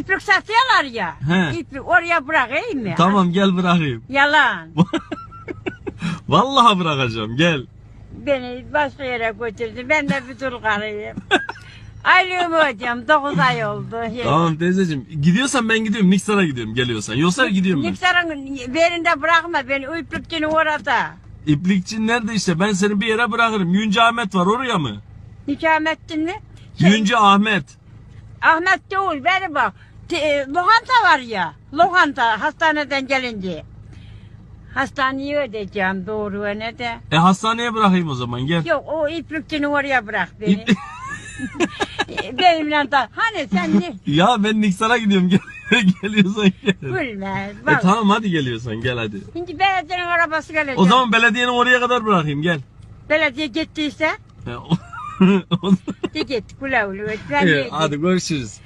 iplik satıyorlar ya. He. İplik oraya bırakayım mı? Tamam gel bırakayım. Yalan. Vallahi bırakacağım gel. Beni başka yere götürdü. Ben de bir dul karıyım. Aylığımı ödüyorum. 9 ay oldu. Tamam teyzeciğim. Gidiyorsan ben gidiyorum. Niksar'a gidiyorum geliyorsan. Yoksa gidiyorum ben. Niksar'ın birinde bırakma beni. O iplikçinin orada. İplikçi nerede işte? Ben seni bir yere bırakırım. Yüncü Ahmet var oraya mı? Nikamettin mi? Şey, Yüncü Ahmet. Ahmet değil. Beni bak. Te- lokanta var ya. Lokanta hastaneden gelince. Hastaneye ödeyeceğim doğru ne de. E hastaneye bırakayım o zaman gel. Yok o iplikçini oraya bırak beni. İp- Benimle da. Hani sen ne? ya ben Niksar'a gidiyorum. Gel geliyorsan gel. Gülme. E tamam hadi geliyorsan gel hadi. Şimdi belediyenin arabası gelecek. O zaman belediyenin oraya kadar bırakayım gel. Belediye gittiyse E, o- de git güle güle. Hadi görüşürüz.